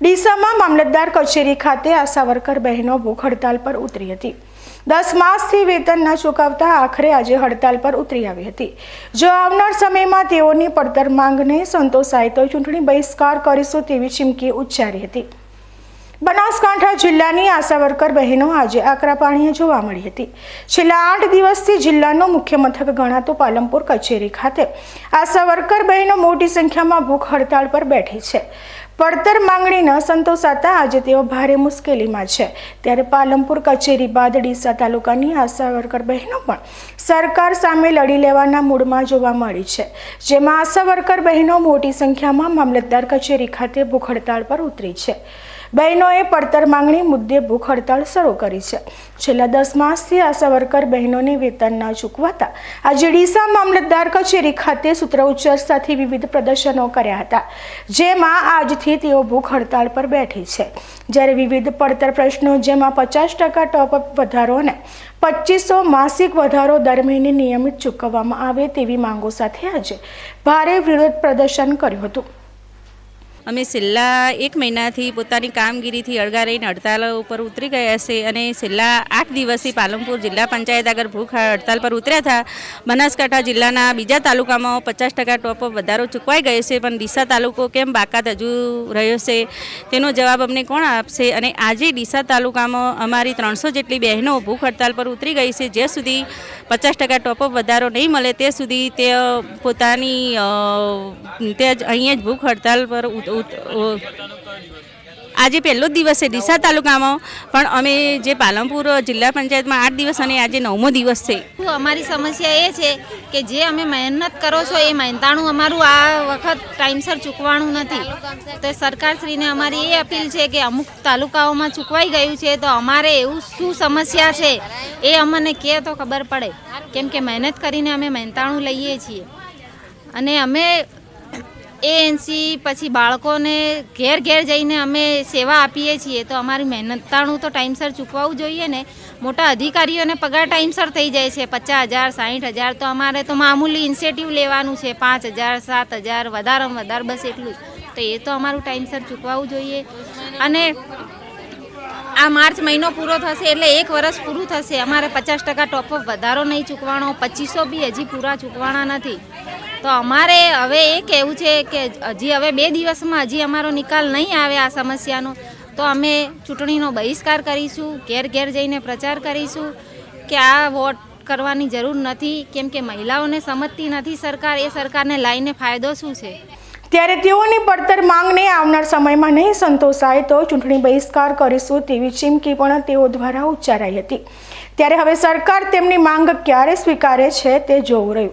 ડીસામાં મામલતદાર કચેરી ખાતે આશા વર્કર બહેનો ભૂખ હડતાલ પર ઉતરી હતી. દસ માસથી વેતન ન ચૂકવતા આખરે આજે હડતાલ પર ઉતરી આવી હતી. જો આવનાર સમયમાં તેઓની પડતર માંગને સંતોષાય તો ચૂંટણી બહિષ્કાર કરીશું તેવી ચીમકી ઉચ્ચારી હતી. બનાસકાંઠા જિલ્લાની આશા વર્કર બહેનો આજે આકરા પાણીએ જોવા મળી હતી. છેલ્લા આઠ દિવસથી જિલ્લાનો મુખ્ય મથક ગણાતો પાલનપુર કચેરી ખાતે આશા વર્કર બહેનો મોટી સંખ્યામાં ભૂખ હડતાળ પર બેઠી છે. પડતર માંગણી ન સંતોષાતા આજે તેઓ ભારે મુશ્કેલીમાં છે. ત્યારે પાલનપુર કચેરી બાદ ડીસા તાલુકાની આશા વર્કર બહેનો પણ સરકાર સામે લડી લેવાના મૂડમાં જોવા મળી છે. જેમાં આશા વર્કર બહેનો મોટી સંખ્યામાં મામલતદાર કચેરી ખાતે ભૂખ હડતાળ પર ઉતરી છે. બહેનોએ પડતર માંગણી મુદ્દે ભૂખ હડતાળ શરૂ કરી છે. છેલ્લા દસ માસથી આશા વર્કર બહેનોને વેતન ન ચૂકવાતા. આજે ડીસા મામલતદાર કચેરી ખાતે સૂત્રોચ્ચાર સાથે વિવિધ પ્રદર્શનો કર્યા હતા. જેમાં આજથી તેઓ ભૂખ હડતાળ પર બેઠી છે. જ્યારે વિવિધ પડતર પ્રશ્નો જેમાં પચાસ ટકા ટોપઅપ વધારો અને પચીસો માસિક વધારો દર મહિને નિયમિત ચૂકવવામાં આવે તેવી માંગો સાથે આજે ભારે વિરોધ પ્રદર્શન કર્યું હતું. અમે છેલ્લા એક મહિનાથી પોતાની કામગીરીથી અળગા રહીને હડતાલ ઉપર ઉતરી ગયા છે અને છેલ્લા આઠ દિવસથી પાલનપુર જિલ્લા પંચાયત આગળ ભૂખ હડતાલ પર ઉતર્યા હતા. બનાસકાંઠા જિલ્લાના બીજા તાલુકામાં પચાસ ટકા ટોપ વધારો ચૂકવાઈ ગયો છે, પણ ડીસા તાલુકો કેમ બાકાત હજુ રહ્યો છે? તેનો જવાબ અમને કોણ આપશે? અને આજે ડીસા તાલુકામાં અમારી ત્રણસો જેટલી બહેનો ભૂખ હડતાલ પર ઉતરી ગઈ છે, જ્યાં સુધી પચાસ ટકા ટોપઅપ વધારો નહીં મળે તે સુધી તે પોતાની તે જ અહીંયા જ ભૂખ હડતાલ પર આજે પહેલો જ દિવસ છે ડીસા તાલુકામાં, પણ અમે જે પાલનપુર જિલ્લા પંચાયતમાં આઠ દિવસ અને આજે નવમો દિવસ છે. અમારી સમસ્યા એ છે કે જે અમે મહેનત કરો છો એ મહેનતાણું અમારું આ વખત ટાઈમસર ચૂકવાનું નથી. તો સરકારશ્રીને અમારી એ અપીલ છે કે અમુક તાલુકાઓમાં ચૂકવાઈ ગયું છે તો અમારે એવું શું સમસ્યા છે? એ અમને કહે તો ખબર પડે. કેમ કે મહેનત કરીને અમે મહેનતાણું લઈએ છીએ. અને અમે એએનસી પછી બાળકોને ઘેર ઘેર જઈને અમે સેવા આપીએ છીએ. તો અમારી મહેનતાણું તો ટાઈમસર ચૂકવવું જોઈએ ને. મોટા અધિકારીઓને પગાર ટાઈમસર થઈ જાય છે. પચાસ હજાર સાઠ હજાર તો અમારે તો મામૂલી ઇન્સેટિવ લેવાનું છે. પાંચ હજાર, સાત હજાર વધારે વધારે બસ એટલું તો એ તો અમારું ટાઈમસર ચૂકવવું જોઈએ. અને આ માર્ચ મહિનો પૂરો થશે એટલે એક વર્ષ પૂરું થશે. અમારે પચાસ ટકા ટોપઅપ વધારો નહીં ચૂકવાનો, પચીસો બી હજી પૂરા ચૂકવાના નથી. તો અમારે હવે એ કહેવું છે કે હજી હવે બે દિવસમાં હજી અમારો નિકાલ નહીં આવે આ સમસ્યાનો. તો અમે ચૂંટણીનો બહિષ્કાર કરીશું, ઘેર ઘેર જઈને પ્રચાર કરીશું કે આ વોટ કરવાની જરૂર નથી. કેમ કે મહિલાઓને સમજતી નથી સરકાર, એ સરકારને લાઈને ફાયદો શું છે? ત્યારે તેઓની પડતર માંગને આવનાર સમયમાં નહીં સંતોષાય તો ચૂંટણી બહિષ્કાર કરીશું તેવી ચીમકી પણ તેઓ દ્વારા ઉચ્ચારાઈ હતી. ત્યારે હવે સરકાર તેમની માંગ ક્યારે સ્વીકારે છે તે જોવું રહ્યું.